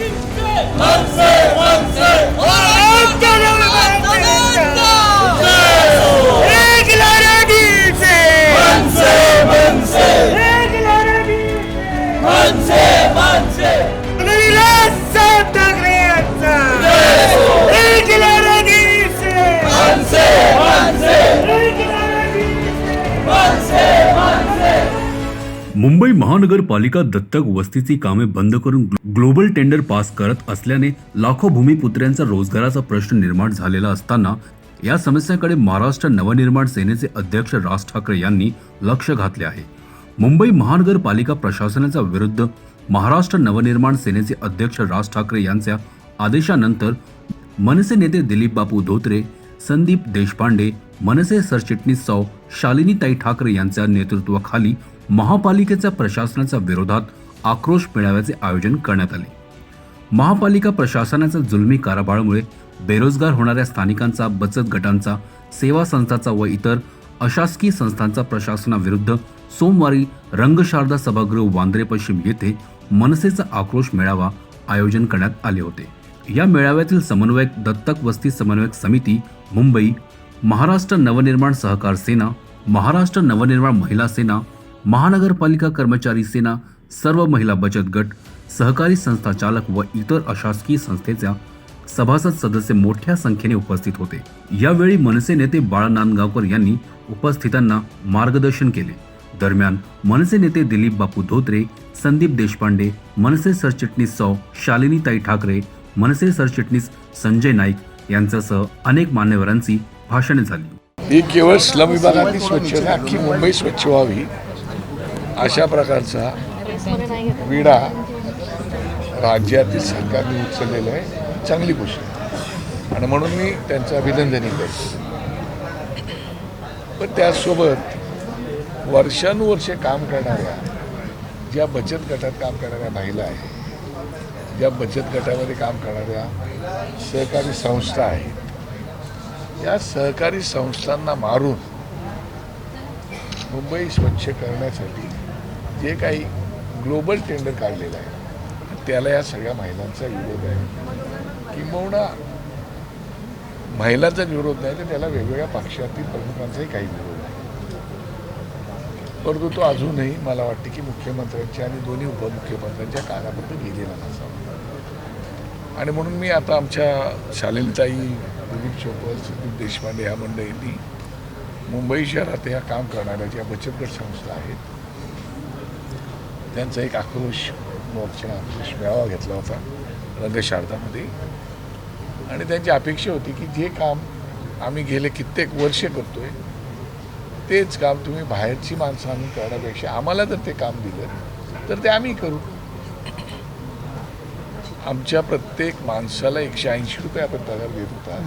मुंबई पालिका दत्तक वस्तीची कामे बंद करून ग्लोबल टेंडर पास करत असल्याने लाखो भूमिपुत्र्यांचा रोजगाराचा प्रश्न निर्माण झालेला असताना या समस्याकडे महाराष्ट्र नवनिर्माण सेनेचे अध्यक्ष राज ठाकरे यांनी लक्ष घातले आहे. मुंबई महानगरपालिका प्रशासनाच्या विरुद्ध महाराष्ट्र नवनिर्माण सेनेचे अध्यक्ष राज ठाकरे यांच्या आदेशानंतर मनसे नेते दिलीप बापू धोत्रे संदीप देशपांडे मनसे सरचिटणीस सौ शालिनीताई ठाकरे यांच्या नेतृत्वाखाली महापालिकेच्या प्रशासनाच्या विरोधात आक्रोश मेळाव्याचे आयोजन करण्यात आले. महापालिका प्रशासनाच्या जुलमी कारभारामुळे बेरोजगार होणाऱ्या स्थानिकांचा बचत गटांचा सेवा संस्थाचा व इतर अशासकीय संस्थांचा प्रशासनाविरुद्ध सोमवारी रंगशारदा सभागृह वांद्रे पश्चिम येथे मनसेचा आक्रोश मेळावा आयोजन करण्यात आले होते. या मेळाव्यातील समन्वयक दत्तक वस्ती समन्वयक समिती मुंबई महाराष्ट्र नवनिर्माण सहकार सेना महाराष्ट्र नवनिर्माण महिला सेना महानगरपालिका कर्मचारी सेना सर्व महिला बचत गट सहकारी संस्था चालक व इतर अशासकीय संस्थेच्या सभासद सदस्य मोठ्या संख्येने उपस्थित होते. यावेळी मनसे नेते बाळा नांदगावकर यांनी उपस्थितांना मार्गदर्शन केले. दरम्यान मनसे नेते दिलीप बापू धोत्रे संदीप देशपांडे मनसे सरचिटणीस सौ शालिनीताई ठाकरे मनसे सरचिटणीस संजय नाईक यांच्यासह अनेक मान्यवरांची भाषणे झाली. ही केवळ स्लम विभागातली स्वच्छता अख्खी मुंबई स्वच्छ व्हावी. अशा प्रकारचा विडा राज्यातील सरकारने उचललेला आहे. चांगली गोष्ट. आणि म्हणून मी त्यांचं अभिनंदनही करतो. पण त्याचसोबत वर्षानुवर्षे काम करणाऱ्या ज्या बचत गटात काम करणाऱ्या महिला आहेत ज्या बचत गटामध्ये काम करणाऱ्या सहकारी संस्था आहेत या सहकारी संस्थांना मारून मुंबई स्वच्छ करण्यासाठी जे काही ग्लोबल टेंडर काढलेलं आहे त्याला या सगळ्या महिलांचा विरोध आहे. किंबहुना महिलांचा विरोध नाही तर त्याला वेगवेगळ्या पक्षातील प्रमुखांचाही काही विरोध आहे. परंतु तो अजूनही मला वाटते की मुख्यमंत्र्यांच्या आणि दोन्ही उपमुख्यमंत्र्यांच्या कानाबद्दल गेलेला नसावा. आणि म्हणून मी आता आमच्या शालीनताई दिलीप चोपल सुदीप देशपांडे ह्या मंडळींनी मुंबई शहरात ह्या काम करणाऱ्या ज्या बचत गट संस्था आहेत त्यांचा एक आक्रोश मोर्चा आक्रोश मेळावा घेतला होता रंगशारदामध्ये आणि त्यांची अपेक्षा होती की जे काम आम्ही गेले कित्येक वर्ष करतोय तेच काम तुम्ही बाहेरची माणसं आणून करण्यापेक्षा आम्हाला जर ते काम दिलं तर ते आम्ही करू. आमच्या प्रत्येक माणसाला एकशे ऐंशी रुपये आपण पगार देत होता.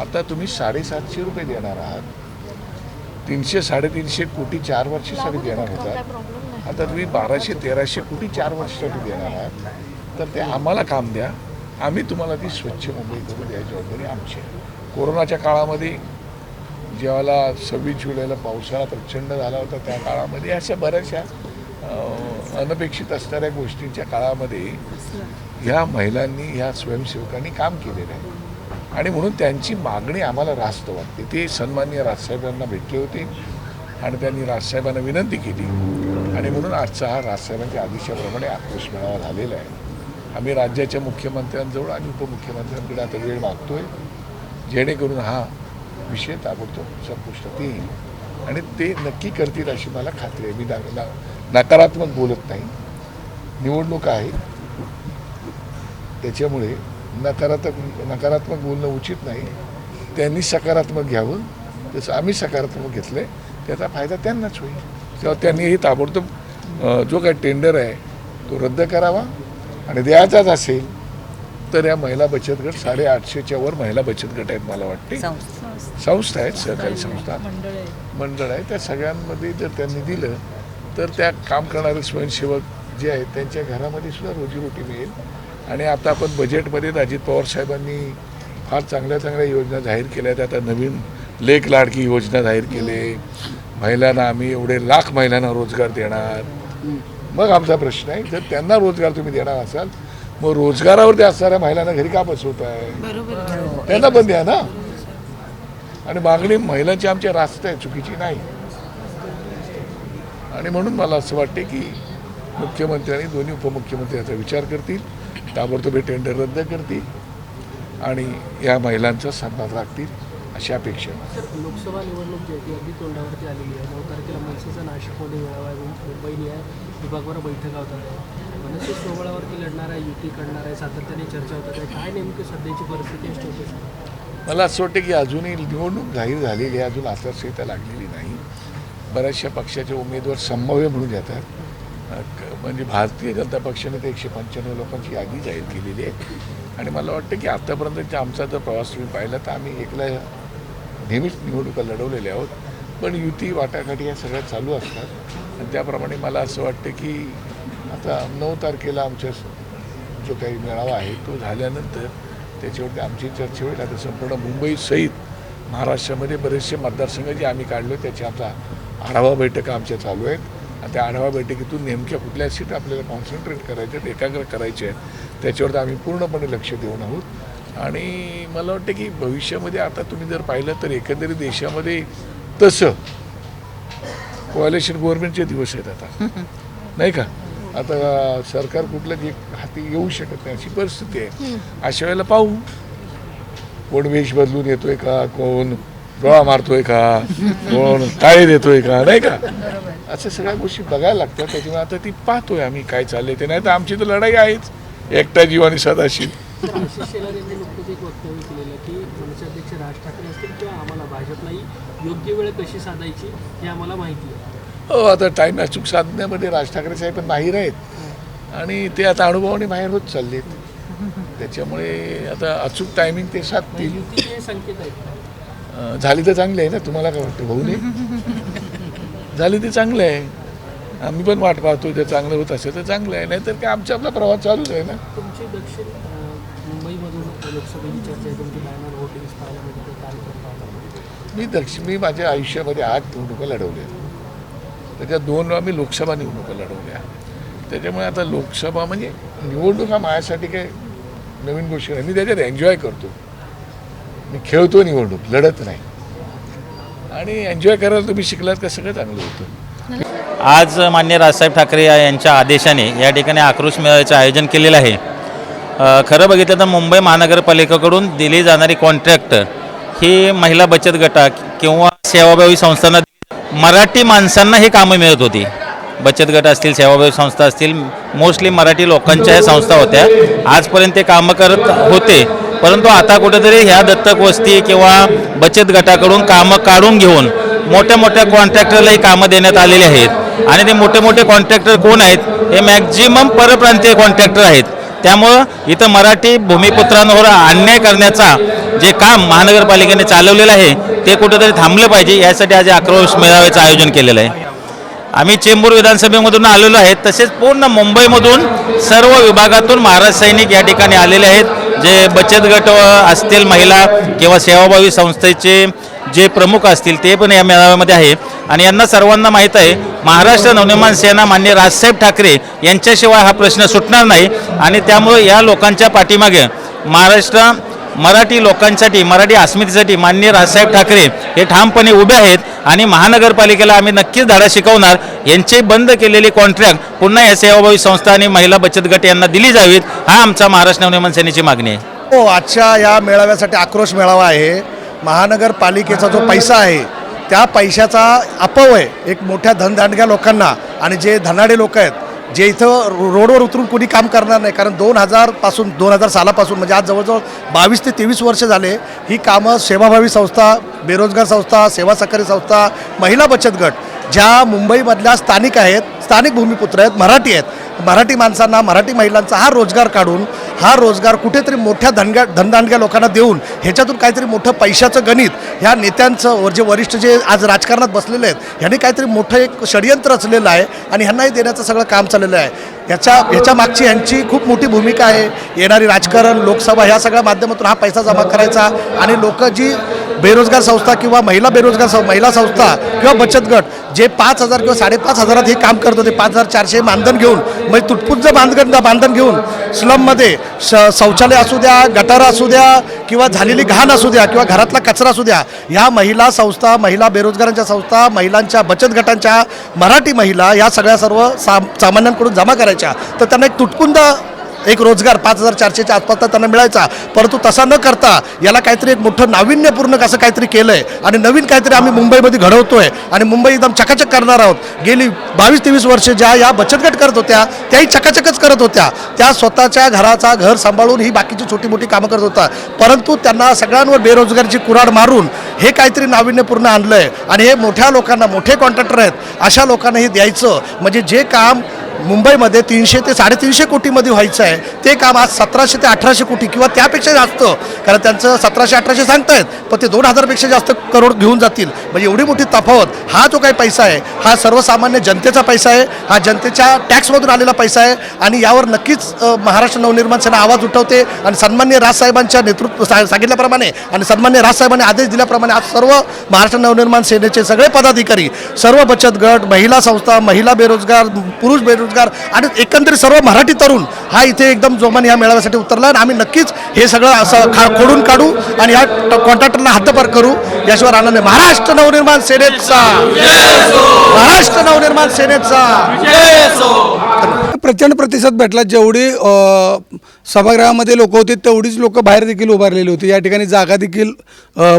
आता तुम्ही साडेसातशे रुपये देणार आहात. तीनशे साडेतीनशे कोटी चार वर्षासाठी देणार होता आता तुम्ही बाराशे तेराशे कोटी चार वर्षासाठी देणार आहात. तर ते आम्हाला काम द्या. आम्ही तुम्हाला ती स्वच्छ मुंबई करून द्यायची जबाबदारी आमची कोरोनाच्या काळामध्ये ज्यावेळेला सव्वीस जुलैला पावसाळा प्रचंड झाला होता त्या काळामध्ये अशा बऱ्याचशा अनपेक्षित असणाऱ्या गोष्टींच्या काळामध्ये ह्या महिलांनी ह्या स्वयंसेवकांनी काम केलेलं आहे. आणि म्हणून त्यांची मागणी आम्हाला रास्त वाटते. ते सन्मान्य राजसाहेबांना भेटले होते. आणि त्यांनी राजसाहेबांना विनंती केली. आणि म्हणून आजचा हा राजसाहेबांच्या आदेशाप्रमाणे आक्रोश मेळावा झालेला आहे. आम्ही राज्याच्या मुख्यमंत्र्यांजवळ आणि उपमुख्यमंत्र्यांकडे आता वेळ मागतोय. जेणेकरून हा विषय ताबडतोब संपुष्टात येईल. आणि ते नक्की करतील अशी मला खात्री आहे. मी ना- ना- नकारात्मक बोलत नाही. निवडणूक आहे. त्याच्यामुळे नकारात्मक नकारात्मक बोलणं उचित नाही. त्यांनी सकारात्मक घ्यावं. तसं आम्ही सकारात्मक घेतलं आहे त्याचा फायदा त्यांनाच होईल. तेव्हा त्यांनी हे ताबडतोब जो काही टेंडर आहे तो रद्द करावा. आणि द्यायचाच असेल तर या महिला बचत गट साडेआठशेच्या वर महिला बचत गट आहेत मला वाटते. संस्था. आहेत सहकारी संस्था. मंडळ आहे. त्या सगळ्यांमध्ये जर त्यांनी दिलं तर त्या काम करणारे स्वयंसेवक जे आहेत त्यांच्या घरामध्ये सुद्धा रोजीरोटी मिळेल. आणि आता आपण बजेटमध्ये अजित पवार साहेबांनी फार चांगल्या चांगल्या योजना जाहीर केल्या आहेत. आता नवीन लेख लाडकी योजना जाहीर केले. महिलांना आम्ही एवढे लाख महिलांना रोजगार देणार. मग आमचा प्रश्न आहे जर त्यांना रोजगार तुम्ही देणार असाल मग रोजगारावरती असणाऱ्या महिलांना घरी का बसवत आहे. त्यांना पण द्या ना. आणि मागणी महिलांची आमच्या रास्त आहे चुकीची नाही. आणि म्हणून मला असं वाटते की मुख्यमंत्री आणि दोन्ही उपमुख्यमंत्री याचा विचार करतील ताबडतोब हे टेंडर रद्द करतील आणि या महिलांचा सन्मान राखतील. अशी अपेक्षा आहे. सर लोकसभा निवडणूक जी आहे ती अगदी तोंडावरती आलेली आहे. नऊ तारखेला मनसेचा नाशिकमध्ये मेळावा आहे. मुंबई न्याय विभागवर बैठका होतात आहे मनसे सोहळ्यावरती लढणार आहे युती करणार आहे सातत्याने चर्चा होतात आहे. काय नेमकी सध्याची परिस्थिती आहे स्टेटस मला असं वाटतं की अजूनही निवडणूक जाहीर झालेली आहे. अजून आचारसंहिता लागलेली नाही. बऱ्याचशा पक्षाचे उमेदवार संभाव्य म्हणून क- म्हणजे भारतीय जनता पक्षाने ते एकशे पंच्याण्णव लोकांची यादी जाहीर केलेली आहे. आणि मला वाटतं की आत्तापर्यंतचा आमचा जर प्रवास तुम्ही पाहिला तर आम्ही एकला नेहमीच निवडणुका लढवलेल्या आहोत. पण युती वाटाघाटी या सगळ्या चालू असतात. आणि त्याप्रमाणे मला असं वाटतं की आता नऊ तारखेला आमच्या जो काही मेळावा आहे तो झाल्यानंतर त्याच्यावरती आमची चर्चा होईल. आता संपूर्ण मुंबईसहित महाराष्ट्रामध्ये बरेचसे मतदारसंघ जे आम्ही काढलो त्याची आता आढावा बैठका आमच्या चालू आहेत. आणि त्या आढावा बैठकीतून नेमक्या कुठल्या सीट आपल्याला कॉन्सन्ट्रेट करायच्या आहेत एकाग्र करायचे आहेत त्याच्यावरती आम्ही पूर्णपणे लक्ष देऊन आहोत. आणि मला वाटतं की भविष्यामध्ये आता तुम्ही जर पाहिलं तर एकंदरीत देशामध्ये तसं कोॲलेशन गव्हर्नमेंटचे दिवस आहेत आता. नाही का? आता सरकार कुठलं जे हाती येऊ शकत नाही अशी परिस्थिती आहे. अशा वेळेला पाहू. कोण वेश बदलून येतोय का? कोण डोळा मारतोय का? कोण टाळे देतोय का? नाही का? असं सगळ्या गोष्टी बघायला लागतात. त्याच्यामुळे आता ती पाहतोय आम्ही काय चाललंय ते. नाही तर आमची तर लढाई आहेच. एकटा जीव आणि सदाशील तर आशिष शेलार यांनी नुकतंच एक वक्तव्य केलेलं की मनसे अध्यक्ष राज ठाकरे असतील किंवा आम्हाला भाजपलाही योग्य वेळ कशी साधायची हे आम्हाला माहिती आहे. हो आता टाईम अचूक साधण्यामध्ये राज ठाकरे साहेब पण बाहेर आहेत. आणि ते आता अनुभवाने बाहेर होत चाललेत. त्याच्यामुळे आता अचूक टायमिंग ते साधतील. संकेत आहेत. झाली तर चांगली आहे ना तुम्हाला काय वाटतं? भाऊ नाही झाली ते चांगलं आहे. आम्ही पण वाट पाहतो ते चांगलं होत असेल तर चांगलं आहे. नाहीतर काय आमचा आपला प्रवास चालूच आहे ना. तुमची दक्षिण लोकसभेची चर्चा तुमची पाहायला कार्यक्रम मी दक्षिण मी माझ्या आयुष्यामध्ये आठ निवडणुका लढवल्या. त्याच्यात दोन वेळा मी लोकसभा निवडणुका लढवल्या. त्याच्यामुळे आता लोकसभा म्हणजे निवडणूक हा माझ्यासाठी काय नवीन गोष्ट नाही. मी त्याच्यात एन्जॉय करतो. मी खेळतो निवडणूक लढत नाही. आणि एन्जॉय करायला तुम्ही शिकलात का सगळं चांगलं होतं. आज मान्य राजसाहेब ठाकरे या- यांच्या आदेशाने या ठिकाणी आक्रोश मेळाव्याचं आयोजन केलेलं आहे. खरं बघितलं तर मुंबई महानगरपालिकेकडून दिली जाणारी कॉन्ट्रॅक्ट ही महिला बचत गटा किंवा सेवाभावी संस्थांना मराठी माणसांना ही कामं मिळत होती. बचत गट असतील सेवाभावी संस्था असतील मोस्टली मराठी लोकांच्या ह्या संस्था होत्या. आजपर्यंत ते कामं करत होते. परंतु आता कुठेतरी ह्या दत्तक वस्ती किंवा बचत गटाकडून कामं काढून घेऊन मोठ्या मोठ्या कॉन्ट्रॅक्टरला ही कामं देण्यात आलेली आहेत. आणि ते मोठे मोठे कॉन्ट्रॅक्टर कोण आहेत? हे मॅक्झिमम परप्रांतीय कॉन्ट्रॅक्टर आहेत. त्यामुळं इथं मराठी भूमिपुत्रांवर अन्याय करण्याचा जे काम महानगरपालिकेने चालवलेलं आहे ते कुठेतरी थांबलं पाहिजे यासाठी आज आक्रोश मेळाव्याचं आयोजन केलेलं आहे. आम्ही चेंबूर विधानसभेमधून आलेलो आहे तसेच पूर्ण मुंबईमधून सर्व विभागातून महाराज सैनिक या ठिकाणी आलेले आहेत जे बचत गट असतील महिला किंवा सेवाभावी संस्थेचे जे प्रमुख असतील ते पण या मेळाव्यामध्ये आहे. आणि यांना सर्वांना माहीत आहे महाराष्ट्र नवनिर्माण सेना मान्य राजसाहेब ठाकरे यांच्याशिवाय हा प्रश्न सुटणार नाही. आणि त्यामुळे या लोकांच्या पाठीमागे महाराष्ट्र मराठी लोकांसाठी मराठी अस्मितेसाठी मान्य राजसाहेब ठाकरे हे ठामपणे उभे आहेत आणि महानगरपालिकेला आम्ही नक्कीच धडा शिकवणार. यांचे बंद केलेले कॉन्ट्रॅक्ट पुन्हा या सेवाभावी संस्था आणि महिला बचत गट यांना दिली जावीत हा आमचा महाराष्ट्र नवनिर्माण सेनेची मागणी आहे. हो आजच्या या मेळाव्यासाठी आक्रोश मेळावा आहे. महानगरपालिकेचा जो पैसा आहे त्या पैशाचा अपव्यय एक मोठ्या धनदांडग्या लोकांना आणि जे धनाडे लोक आहेत जे इथं रो- रोडवर उतरून कोणी काम करणार नाही कारण दोन हजारपासून दोन हजार सालापासून म्हणजे आज जवळजवळ बावीस ते तेवीस वर्ष झाले ही कामं सेवाभावी संस्था बेरोजगार संस्था सेवा सहकारी संस्था महिला बचत गट ज्या मुंबईमधल्या स्थानिक आहेत स्थानिक भूमिपुत्र आहेत मराठी आहेत. मराठी माणसांना मराठी महिलांचा हा रोजगार काढून हा रोजगार कुठेतरी मोठ्या धनग्या धनदांडग्या लोकांना देऊन ह्याच्यातून काहीतरी मोठं पैशाचं गणित ह्या नेत्यांचं वर जे वरिष्ठ जे आज राजकारणात बसलेले आहेत ह्यांनी काहीतरी मोठं एक षडयंत्र रचलेलं आहे आणि ह्यांनाही देण्याचं सगळं काम चाललेलं आहे. ह्याच्या ह्याच्या मागची ह्यांची खूप मोठी भूमिका आहे. येणारी राजकारण लोकसभा ह्या सगळ्या माध्यमातून हा पैसा जमा करायचा आणि लोक जी बेरोजगार संस्था किंवा महिला बेरोजगार सं महिला संस्था किंवा बचत गट जे पाच हजार किंवा साडेपाच हजारात हे काम करत होते पाच हजार चारशे मानधन घेऊन म्हणजे तुटपुंज बांधगण बांधन घेऊन स्लममध्ये श शौचालय असू द्या गटार असू द्या किंवा झालेली घाण असू द्या किंवा घरातला कचरा असू द्या ह्या महिला संस्था महिला बेरोजगारांच्या संस्था महिलांच्या बचत गटांच्या मराठी महिला या सगळ्या सर्व सा सामान्यांकडून जमा करायच्या. तर त्यांना एक तुटपुंज एक रोजगार पाच हजार चारशेच्या आसपास त्यांना मिळायचा. परंतु तसा न करता याला काहीतरी एक मोठं नाविन्यपूर्ण असं काहीतरी केलं आहे आणि नवीन काहीतरी आम्ही मुंबईमध्ये घडवतोय. आणि मुंबई एकदम चकाचक करणार आहोत. गेली बावीस तेवीस वर्षे ज्या या बचत गट करत होत्या त्याही चकाचकच करत होत्या. त्या स्वतःच्या घराचा घर सांभाळून ही बाकीची छोटी मोठी कामं करत होता. परंतु त्यांना सगळ्यांवर बेरोजगारीची कुराड मारून हे काहीतरी नाविन्यपूर्ण आणलं आहे आणि हे मोठ्या लोकांना मोठे कॉन्ट्रॅक्टर आहेत अशा लोकांना हे द्यायचं. म्हणजे जे काम मुंबईमध्ये तीनशे ते साडेतीनशे कोटीमध्ये व्हायचं आहे. ते काम आज सतराशे ते अठराशे कोटी किंवा त्यापेक्षा जास्त. कारण त्यांचं सतराशे अठराशे सांगतायत पण ते दोन हजारपेक्षा जास्त करोड घेऊन जातील. म्हणजे एवढी मोठी तफावत. हा जो काही पैसा आहे हा सर्वसामान्य जनतेचा पैसा आहे हा जनतेच्या टॅक्समधून आलेला पैसा आहे आणि यावर नक्कीच महाराष्ट्र नवनिर्माण सेना आवाज उठवते आणि सन्मान्य राजसाहेबांच्या नेतृत्व सा- सांगितल्याप्रमाणे आणि सन्मान्य राजसाहेबांनी आदेश दिल्याप्रमाणे आज सर्व महाराष्ट्र नवनिर्माण सेनेचे सगळे पदाधिकारी सर्व बचत गट महिला संस्था महिला बेरोजगार पुरुष बेरोजगार आणि एकंदरीत सर्व मराठी तरुण हा इथे एकदम जोमाने या मेळाव्यासाठी उतरला आणि आम्ही नक्कीच हे सगळं असं खा खोडून काढू आणि या कॉन्ट्रॅक्टरला हद्दपार करू. याशिवाय आनंद आहे महाराष्ट्र नवनिर्माण सेनेचा. महाराष्ट्र नवनिर्माण सेनेचा. प्रचंड प्रतिसाद भेटला. जेवढी सभागृहामध्ये लोक होते तेवढीच लोक बाहेर देखील उभारलेली होती. या ठिकाणी जागा देखील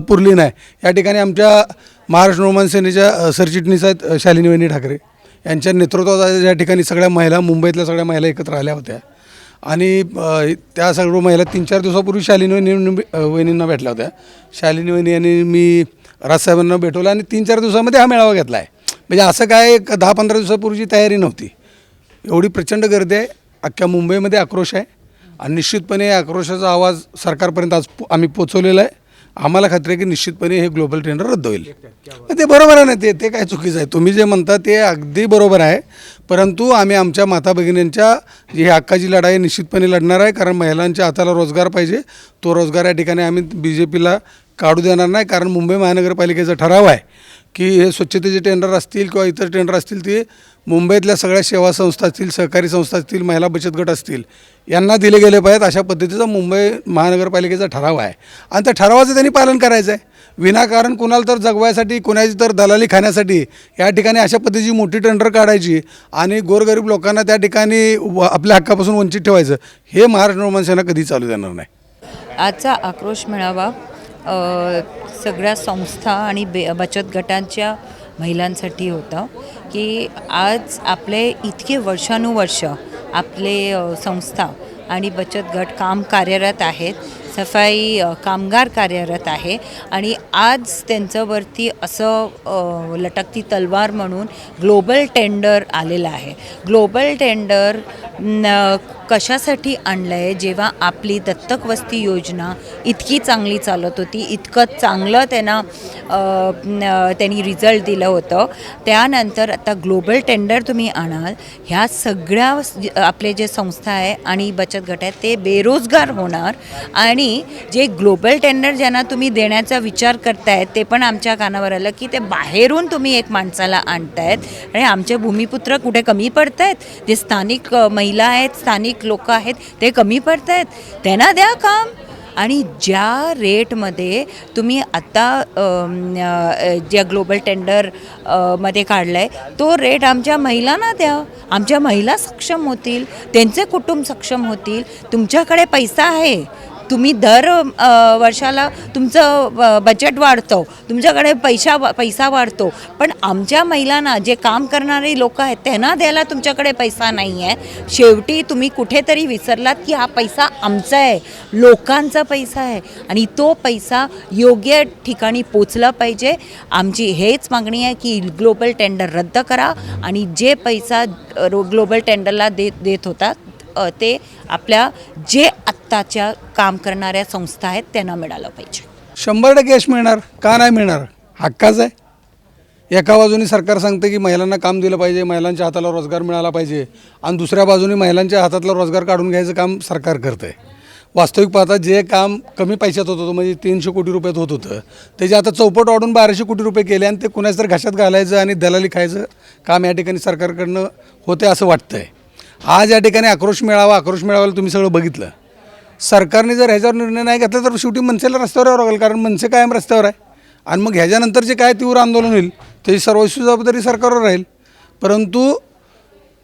पुरली नाही. या ठिकाणी आमच्या महाराष्ट्र नवमान सेनेच्या सरचिटणीस आहेत शालिनी वेणी ठाकरे. यांच्या नेतृत्वात ज्या या ठिकाणी सगळ्या महिला मुंबईतल्या सगळ्या महिला एकत्र आल्या होत्या. आणि त्या सर्व महिला तीन चार दिवसापूर्वी शालिनी वहिनी वहिनींना भेटल्या होत्या. शालिनी वहिनी यांनी मी राजसाहेबांना भेटवलं आणि तीन चार दिवसामध्ये हा मेळावा घेतला आहे म्हणजे असं काय एक दहा पंधरा दिवसापूर्वीची तयारी नव्हती. एवढी प्रचंड गर्दी आहे. अख्ख्या मुंबईमध्ये आक्रोश आहे. आणि निश्चितपणे आक्रोशाचा आवाज सरकारपर्यंत आज पो- आम्ही पोचवलेला आहे. आम्हाला खात्री आहे की निश्चितपणे हे ग्लोबल टेंडर रद्द होईल. ते बरोबर आहे ना ते ते काय चुकीचं आहे? तुम्ही जे म्हणता ते अगदी बरोबर आहे. परंतु आम्ही आमच्या माता भगिनींच्या जी ही हक्काची लढाई निश्चितपणे लढणार आहे कारण महिलांच्या हाताला रोजगार पाहिजे. तो रोजगार या ठिकाणी आम्ही बी जे पीला काढू देणार नाही कारण मुंबई महानगरपालिकेचा ठराव आहे की हे स्वच्छतेचे टेंडर असतील किंवा इतर टेंडर असतील ते मुंबईतल्या सगळ्या सेवा संस्था असतील सहकारी संस्था असतील महिला बचत गट असतील यांना दिले गेले पाहिजेत. अशा पद्धतीचा मुंबई महानगरपालिकेचा ठराव आहे. आणि त्या ठरावाचं त्यांनी पालन करायचं आहे विनाकारण कुणाला तर जगवायसाठी कुणाची तर दलाली खाण्यासाठी या ठिकाणी अशा पद्धतीची मोठी टेंडर काढायची आणि गोरगरीब लोकांना त्या ठिकाणी व आपल्या हक्कापासून वंचित ठेवायचं हे महाराष्ट्र नवमान सेना कधी चालू देणार नाही. आजचा आक्रोश मेळावा सगळ्या संस्था आणि बे बचत गटांच्या महिलांसाठी होता. की आज आपले इतके वर्षानुवर्ष आपले संस्था आणि बचत गट काम कार्यरत आहेत. सफाई कामगार कार्यरत आहे आणि आज त्यांच्यावरती असं लटकती तलवार म्हणून ग्लोबल टेंडर आलेलं आहे. ग्लोबल टेंडर न कशासाठी आणलं आहे जेव्हा आपली दत्तक वस्ती योजना इतकी चांगली चालत होती इतकं चांगलं त्यांना त्यांनी रिझल्ट दिलं होतं त्यानंतर आता ग्लोबल टेंडर तुम्ही आणाल ह्या सगळ्या आपले जे संस्था आहे आणि बचत गट आहेत ते बेरोजगार होणार आणि आणि जे ग्लोबल टेंडर ज्यांना तुम्ही देण्याचा विचार करतायत ते पण आमच्या कानावर आलं की ते बाहेरून तुम्ही एक माणसाला आणतायत आणि आमचे भूमिपुत्र कुठे कमी पडत आहेत जे स्थानिक महिला आहेत स्थानिक लोक आहेत ते कमी पडत आहेत त्यांना द्या काम. आणि ज्या रेटमध्ये तुम्ही आत्ता ज्या ग्लोबल टेंडरमध्ये काढला आहे तो रेट आमच्या महिलांना द्या. आमच्या महिला सक्षम होतील त्यांचे कुटुंब सक्षम होतील. तुमच्याकडे पैसा आहे. तुम्ही दर वर्षाला तुमचं ब- बजेट वाढतं. तुमच्याकडे पैसा पैसा वाढतो. पण आमच्या महिलांना जे काम करणारे लोक आहेत त्यांना द्यायला तुमच्याकडे पैसा नाही आहे शेवटी तुम्ही कुठेतरी विसरलात की हा पैसा आमचा आहे. लोकांचा पैसा आहे. आणि तो पैसा योग्य ठिकाणी पोचला पाहिजे. आमची हेच मागणी आहे की ग्लोबल टेंडर रद्द करा. आणि जे पैसा रो- ग्लोबल टेंडरला देत देत होता ते आपल्या जे आत्ताच्या काम करणाऱ्या संस्था आहेत त्यांना मिळालं पाहिजे. शंभर टक्के यश मिळणार. का नाही मिळणार? हक्काच आहे. एका बाजूने सरकार सांगते की महिलांना काम दिलं पाहिजे महिलांच्या हाताला रोजगार मिळाला पाहिजे आणि दुसऱ्या बाजूने महिलांच्या हातातला रोजगार काढून घ्यायचं काम सरकार करतं आहे वास्तविक पाहता जे काम कमी पैशात होत होतं म्हणजे तीनशे कोटी रुपयात होत होतं त्याचे आता चौपट वाढून बाराशे कोटी रुपये केले आणि ते कुणाच तर घशात घालायचं आणि दलाली खायचं काम या ठिकाणी सरकारकडनं होते असं वाटतंय. आज या ठिकाणी आक्रोश मेळावा आक्रोश मेळाव्याला तुम्ही सगळं बघितलं. सरकारने जर ह्याच्यावर निर्णय नाही घेतला तर शेवटी मनसेला रस्त्यावर यावं लागेल कारण मनसे कायम रस्त्यावर आहे. आणि मग ह्याच्यानंतर जे काय तीव्र आंदोलन होईल त्याची सर्वस्वी जबाबदारी सरकारवर राहील. परंतु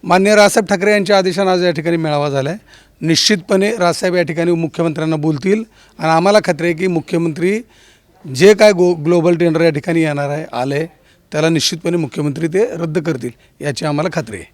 मान्य राजसाहेब ठाकरे यांच्या आदेशानं आज या ठिकाणी मेळावा झाला आहे निश्चितपणे राजसाहेब या ठिकाणी मुख्यमंत्र्यांना बोलतील. आणि आम्हाला खात्री आहे की मुख्यमंत्री जे काय गो ग्लोबल टेंडर या ठिकाणी येणार आहे आलं आहे त्याला निश्चितपणे मुख्यमंत्री ते रद्द करतील याची आम्हाला खात्री आहे.